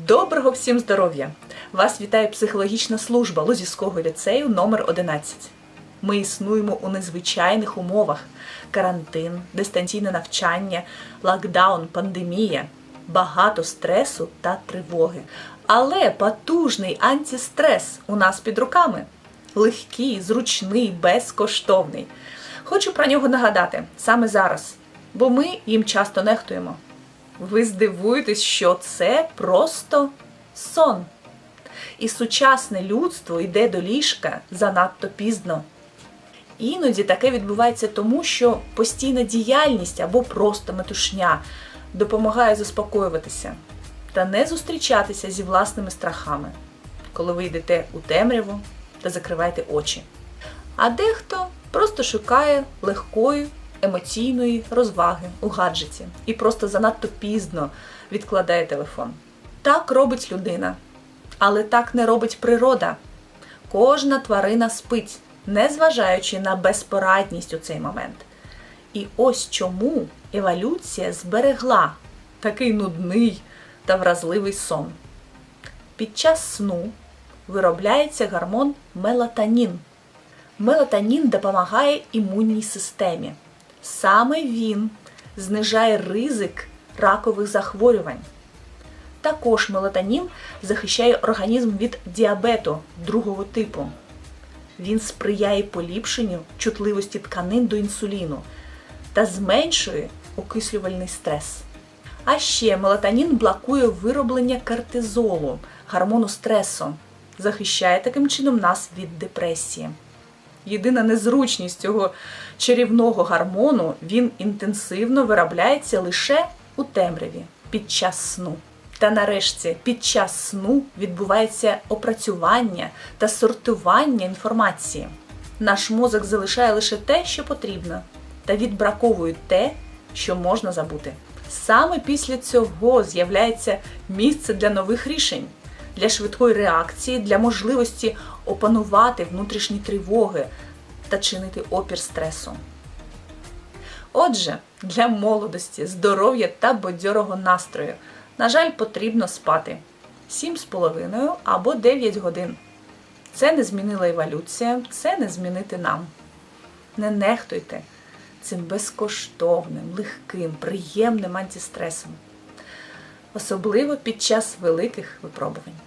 Доброго всім здоров'я! Вас вітає психологічна служба Лозівського ліцею номер 11 Ми існуємо у незвичайних умовах: карантин, дистанційне навчання, локдаун, пандемія, багато стресу та тривоги. Але потужний антистрес у нас під руками. Легкий, зручний, безкоштовний. Хочу про нього нагадати саме зараз, бо ми їм часто нехтуємо. Ви здивуєтесь, що це просто сон. І сучасне людство йде до ліжка занадто пізно. Іноді таке відбувається тому, що постійна діяльність або просто метушня допомагає заспокоюватися та не зустрічатися зі власними страхами, коли ви йдете у темряву та закриваєте очі. А дехто просто шукає легкої емоційної розваги у гаджеті і просто занадто пізно відкладає телефон. Так робить людина, але так не робить природа. Кожна тварина спить, незважаючи на безпорадність у цей момент. І ось чому еволюція зберегла такий нудний та вразливий сон. Під час сну виробляється гормон мелатонін. Мелатонін допомагає імунній системі. Саме він знижає ризик ракових захворювань. Також мелатонін захищає організм від діабету другого типу. Він сприяє поліпшенню чутливості тканин до інсуліну та зменшує окислювальний стрес. А ще мелатонін блокує вироблення кортизолу, гормону стресу, захищає таким чином нас від депресії. Єдина незручність цього чарівного гормону він інтенсивно виробляється лише у темряві під час сну. Та нарешті під час сну відбувається опрацювання та сортування інформації. Наш мозок залишає лише те, що потрібно, та відбраковує те, що можна забути. Саме після цього з'являється місце для нових рішень, для швидкої реакції, для можливості опанувати внутрішні тривоги та чинити опір стресу. Отже, для молодості, здоров'я та бадьорого настрою, на жаль, потрібно спати 7,5 або 9 годин. Це не змінила еволюція, це не змінити нам. Не нехтуйте цим безкоштовним, легким, приємним антистресом, особливо під час великих випробувань.